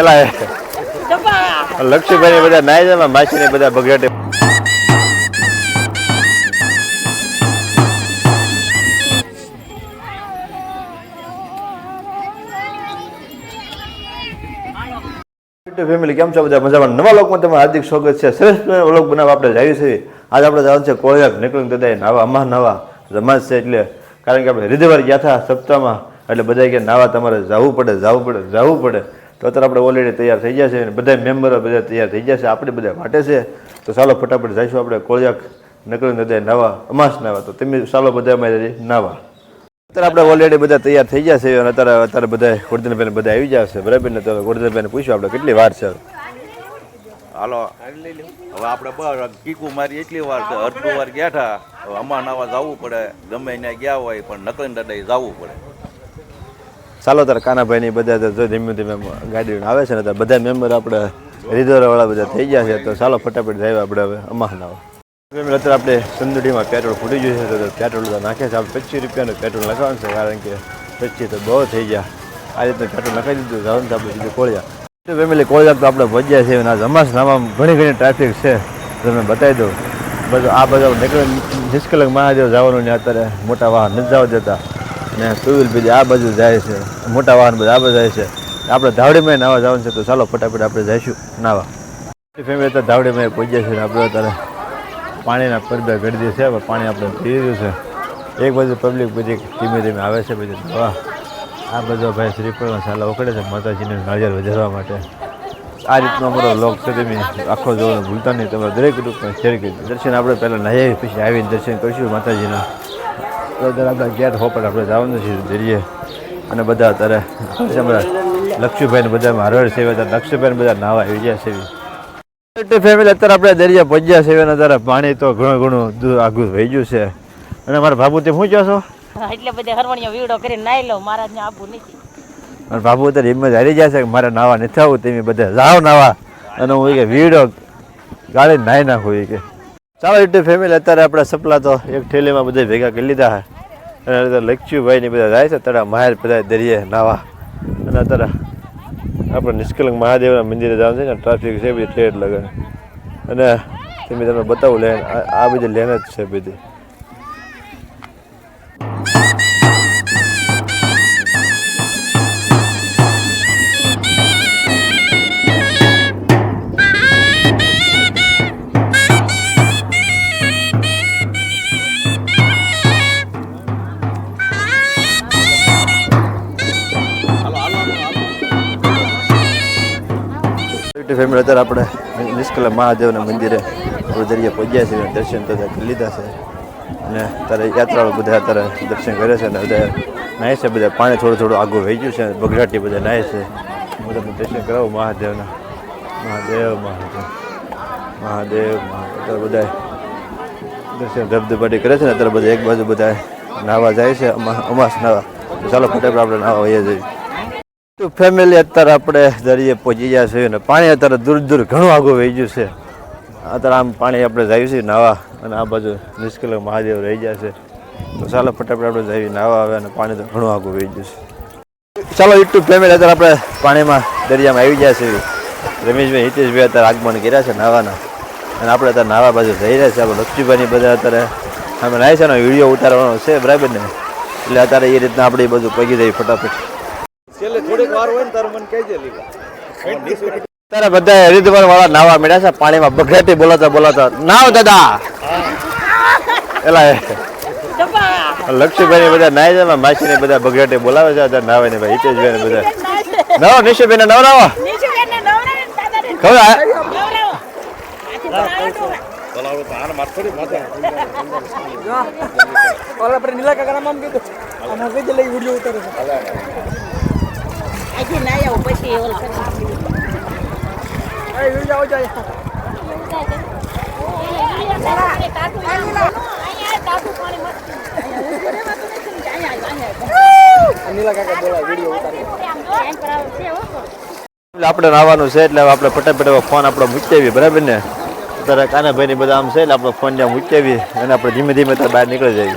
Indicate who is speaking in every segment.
Speaker 1: એલા લક્ષ્મીભાઈ બધા નાય છે માસી ને બધા બગડે ફેમિલી કેમ છો બધા? મજામાં? નવા લોકમાં તમારું હાર્દિક સ્વાગત છે. સરસ વ્લોગ બનાવવા આપણે જાય છે આજે આપણે જવાનું છે કોળિયાક નીકળીને દાદા નાવા અમાર નાવા. રમાજ છે એટલે કારણ કે આપણે રીધેવાર ગયા હતા સપ્તાહમાં એટલે બધા કે નાવા તમારે જવું પડે જવું પડે જવું પડે. તો અત્યારે આપણે ઓલરેડી તૈયાર થઈ ગયા છે અને બધા મેમ્બરો બધા તૈયાર થઈ ગયા છે. આપણે બધા માટે છે. તો ચાલો ફટાફટ જઈશું આપણે કોળિયાક નકરી નદે નાવા. અમાસ નાવા. તો તમે ચાલો બધા અમારે નાવા. અત્યારે આપણે ઓલરેડી બધા તૈયાર થઈ ગયા છે અને અત્યારે અત્યારે બધા ગોરધનભાઈ બધા આવી ગયા છે. બરાબર ને? તો ગોરધનભાઈને પૂછ્યું આપણે કેટલી વાર છે?
Speaker 2: હાલો. હવે આપણે બસ કીકુ મારી એટલી વાર છે. અડધો વાર ગયા હતા હવે અમાર નાવા જવું પડે. ગમે ત્યાં ગયા હોય પણ નકલીન દડાઈ જવું પડે.
Speaker 1: ચાલો તાર કાનાભાઈ ની બધા જો ધીમે ધીમે ગાડી આવે છે ને તો બધા મેમ્બર આપણે હરિદ્વાર વાળા બધા થઈ ગયા છે. તો ચાલો ફટાફટ જાય આપણે હવે અમાહના અત્યારે આપણે સંદુડીમાં પેટ્રોલ ફૂટી ગયું છે. તો પેટ્રોલ તો નાખે છે. આપણે પચીસ રૂપિયાનું પેટ્રોલ નાખવાનું છે. કારણ કે પચીસ તો બહુ થઈ ગયા. આ રીતનું પેટ્રોલ નાખી દીધું. જાવ તો આપણે સીધું કોળિયા. તો ફેમિલી કોળિયા તો આપણે ભજ્યા છે. અને આ જમાસ નામાં ઘણી ઘણી ટ્રાફિક છે. તમને બતાવી દઉં. બધું આ બધા નીકળે નિષ્કલંક મહાદેવ જવાનું ને અત્યારે મોટા વાહન નથી જવા દેતા. ને ટુ વ્હીલ બીજી આ બાજુ જાય છે. મોટા વાહન બધા આ બાજુ જાય છે. આપણે ધાવડીમાં નાવા જવાનું છે તો ચાલો ફટાફટ આપણે જઈશું નાવા. ફેમિલી તો ધાવડીમાં પહોંચ્યા છે આપણે અત્યારે પાણીના પરબે ગળદી છે. પણ પાણી આપણે પી લીધું છે. એક બાજુ પબ્લિક બધી ધીમે ધીમે આવે છે બધી દવા. આ બધો ભાઈ શ્રીફળમાં સાલા ઉકળે છે માતાજીને નાળિયેર વધારવા માટે. આ રીતનો અમારો લોક છે તમે આખો જોવાનું ભૂલતા નહીં. તમે દરેક રૂપમાં શેર કરી દર્શન આપણે પહેલાં નહીં પછી આવીને દર્શન કરીશું માતાજીના. અત્યારે આપણા ગેટ આપણે જવાનું છે જઈએ અને બધા અત્યારે લક્ષ્મીભાઈ બધા હારવાર છે. અત્યારે લક્ષ્મીભાઈને બધા નાવા આવી ગયા છે. ફેમિલી અત્યારે આપણે દરિયા છે અને અત્યારે પાણી તો ઘણું ઘણું આગું વહી ગયું છે. અને મારા બાબુ તે શું છો?
Speaker 3: એટલે બધા હરવણીઓ વીડો કરીને નાઈ લો મહારાજને ને નથી.
Speaker 1: અને બાબુ અત્યારે એમ જ હારી જશે કે મારે નાવા નથી આવું તમે બધા જાઓ નાવા. અને હું કે વીડો ગાડી નાહી નાખું કે. ચાલો એટલે ફેમિલી અત્યારે આપણે સપલા તો એક ઠેલીમાં બધા ભેગા કરી લીધા છે. અને અત્યારે લક્ષ્યુભાઈ ને બધા જાય છે તારા માહેર બધા દરિયે નાવા. અને અત્યારે આપણે નિષ્કલંક મહાદેવના મંદિરે જવાનું છે ને ટ્રાફિક છે બધી ટ્રેડ લગન. અને તમે તમને બતાવું, લેન આ બધી લેન જ છે બધી. ફેમિલી અત્યારે આપણે નિષ્કલ મહાદેવના મંદિરે દરિયા પહોંચ્યા છે દર્શન તો લીધા છે. અને અત્યારે યાત્રાળુ બધા અત્યારે દર્શન કરે છે અને બધા નાય છે, બધા પાણી થોડું થોડું આગું વહી ગયું છે બગડાટી બધા નાય છે. હું તમને દર્શન કરાવું મહાદેવના. મહાદેવ મહાદેવ મહાદેવ મહાદેવ. બધા દર્શન ધબધબાટી કરે છે ને, અત્યારે બધા એક બાજુ બધા નાહવા જાય છે અમા- અમાસ નાવા ચાલો ફટાફટ આપણે નાહવા વહીએ જઈએ ફેમિલી અત્યારે આપણે દરિયે પહોંચી ગયા છે અને પાણી અત્યારે દૂર દૂર ઘણું આગું વહી ગયું છે. અત્યારે આમ પાણી આપણે જાય છે નાવા અને આ બાજુ નિષ્કલ મહાદેવ રહી ગયા છે. તો ચાલો ફટાફટ આપણે જઈએ નાવા આવે અને પાણી તો ઘણું આગું વહી ગયું છે. ચાલો યુટ્યુબ ફેમિલી અત્યારે આપણે પાણીમાં દરિયામાં આવી ગયા છે. રમેશભાઈ, હિતેશભાઈ અત્યારે આગમન કર્યા છે નાવાના. અને આપણે અત્યારે નાવા બાજુ જઈ રહ્યા છે આપણે લક્ષ્મીભાઈની બધા અત્યારે અમે નાય છે ને, વીડિયો ઉતારવાનો છે બરાબર ને? એટલે અત્યારે એ રીતના આપણે એ બધું પગી જઈએ ફટાફટ.
Speaker 2: વાર હોય ને તારે મને કહેજે લીધા.
Speaker 1: તારે બધા હરિદ્વાર વાળા નાવા મળ્યા છે પાણીમાં બગડાટી બોલાતા બોલાતા. નાવ દાદા. એલા એ
Speaker 3: ને
Speaker 1: લક્ષ્મીભાઈ બધા નાય છે માસી ને બધા બગડાટી બોલાવે છે અત્યારે નાવે ને ભાઈ હિતેશભાઈ ને બધા નવો નિશુભાઈ ને નવરાવો. ખબર
Speaker 4: ઓલા પર નીલા કાકા નામ કીધું. આમાં કઈ જલે વિડિયો ઉતારે છે? ઉતારે
Speaker 1: એટલે આપણે નાવાનું છે એટલે આપણે ફટાફટ ફોન આપણો મૂકી બરાબર ને? અત્યારે કાનાભાઈ ની બધા આમ છે એટલે આપણે ફોન જ્યાં મૂકી અને આપણે ધીમે ધીમે બહાર નીકળી જઈએ.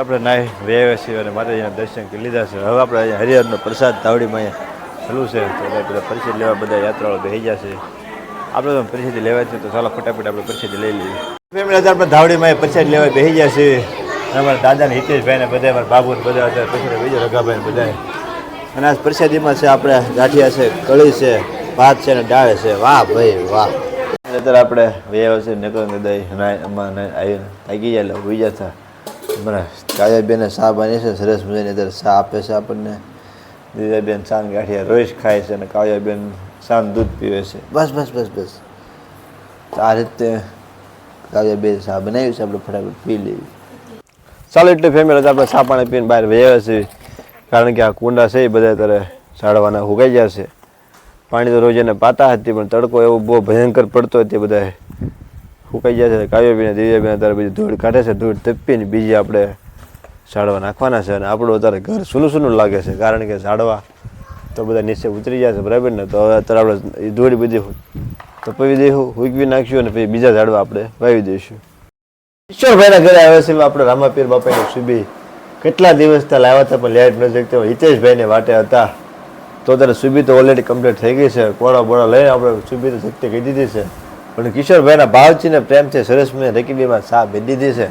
Speaker 1: આપણે નાય વ્યય છીએ અને માતાજીના દર્શન કરી લીધા છે. હવે આપણે હરિહરનો પ્રસાદ ધાવડીમાં અહીંયા ચાલુ છે. તો બધા પરિસ્થિતિ લેવા બધા યાત્રાળુ બેસી ગયા છે. આપણે તો પરિસ્થિતિ લેવા છે તો ચાલો ફટાફટ આપણે પરિસ્થિતિ લઈ લઈએ. ફેમિલી હતા આપણે ધાવડીમાં પરિસ્થિતિ લેવા બેસી ગયા છે. અને અમારા દાદાને હિતેશભાઈને બધા અમારા બાબુ બધા હતા પછી બીજો રઘાભાઈને બધા અને આ પ્રસાદીમાં છે આપણે ગાંઠિયા છે, કળી છે, ભાત છે ને દાળ છે. વાહ ભાઈ, વાહ. અત્યારે આપણે વ્યવસ્થિત નકર દઈ અમારે આવીને થાકી ગયા એટલે ઉઈ જતા બરાબર કાવ્યાબેને ચા બને છે, સરસ મજાની અત્યારે ચા આપે છે આપણને. દીદાબેન સાન ગાંઠિયા રોજ ખાય છે અને કાવ્યાબેન સાન દૂધ પીવે છે. બસ બસ બસ બસ. આ રીતે કાવ્યાબેન સા બનાવી છે, આપણે ફટાફટ પી લેવી. ચાલો, એટલે ફેમિલી આપણે ચા પાણી પીને બહાર વહ્યા છે કારણ કે આ કુંડા છે એ બધા અત્યારે સાડવાના ઉગાઈ ગયા છે. પાણી તો રોજ એને પાતા હતી, પણ તડકો એવો બહુ ભયંકર પડતો હતો બધા ફૂંકાઈ જાય છે કાવ્યબેન દિવ્યાબેન અત્યારે બધી ધૂળ કાઢે છે, ધૂળ તપીને બીજી આપણે ઝાડવા નાખવાના છે અને આપણું અત્યારે ઘર સૂનું સૂનું લાગે છે, કારણ કે ઝાડવા તો બધા નીચે ઉતરી જાય છે, બરાબર ને? તો હવે અત્યારે આપણે ધૂળ બધી તપાવી દઈશું હુકવી નાખ્યું અને પછી બીજા ઝાડવા આપણે વાવી દઈશું. ઈશ્વરભાઈના ઘરે આવે છે આપણે રામાપીર બાપાની સુબી. કેટલા દિવસ ત્યાં લાવ્યા હતા પણ લેટ ન હોય હિતેશભાઈને વાટે હતા. તો ત્યારે સુબી તો ઓલરેડી કમ્પ્લીટ થઈ ગઈ છે, કોળા બોળા લઈને આપણે સુબી તો શક્તિ કહી દીધી છે. પણ કિશોરભાઈના ભાવચીને પ્રેમથી સરસ મેં રકીબીમાં સા પી દીધી છે.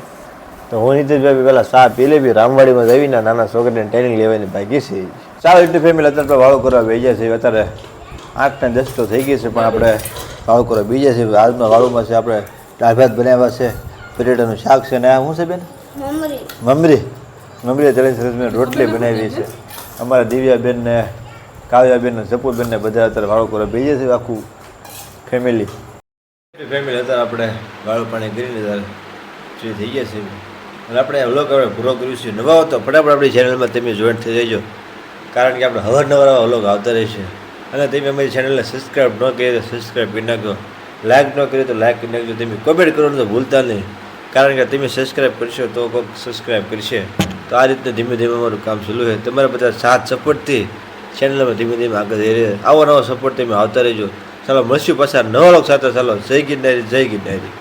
Speaker 1: તો હું નીતિશભાઈ પહેલાં સા પી લેવી રામવાડીમાં જઈને નાના છોકરીને ટ્રેનિંગ લેવાની બાકી છે. સાવ એટલી ફેમિલી અત્યારે વાળો કરવા બેસી છે. અત્યારે આઠ ને દસ તો થઈ ગઈ છે પણ આપણે વાળો કરવા બીજા છે. આજના વાળુમાં છે આપણે ડાભાત બનાવ્યા છે પર્યટનનું શાક છે ને આ શું છે બેન? મમરી. મમરી. ચડી સરસ મેં રોટલી બનાવી છે. અમારા દિવ્યાબેનને કાવ્યાબેનને કાવ્યાબેન ને જપુરબેન ને બધા અત્યારે વાળો કરવા બીજા છે આખું ફેમિલી ફેમિલી હતા આપણે વાળું પાણી કરીને લીધા ફ્રી થઈ ગયા છે અને આપણે વ્લોગ આપણે પૂરો કર્યું છે. નવા હો તો ફટાફટ આપણી ચેનલમાં તમે જોઈન્ટ થઈ જજો. કારણ કે આપણે અવારનવાર આવા વ્લોગ આવતા રહેશે અને તમે અમારી ચેનલને સબસ્ક્રાઈબ ન કરીએ તો સબસ્ક્રાઈબ કરી નાખજો. લાઈક ન કરીએ તો લાઈક કરી નાખજો. તમે કોમેન્ટ કરવાનું તો ભૂલતા નહીં. કારણ કે તમે સબસ્ક્રાઈબ કરશો તો કોઈક સબસ્ક્રાઈબ કરશે. તો આ રીતે ધીમે ધીમે અમારું કામ ચાલુ છે તમારા બધા સાથ સપોર્ટથી ચેનલમાં ધીમે ધીમે આગળ જઈ રહ્યા. આવો નવો સપોર્ટ તમે આવતા રહેજો. ચાલો મળશું પસાર નવા લોક સાથે ચાલો. જય ગિરનારી જય ગિરનારી.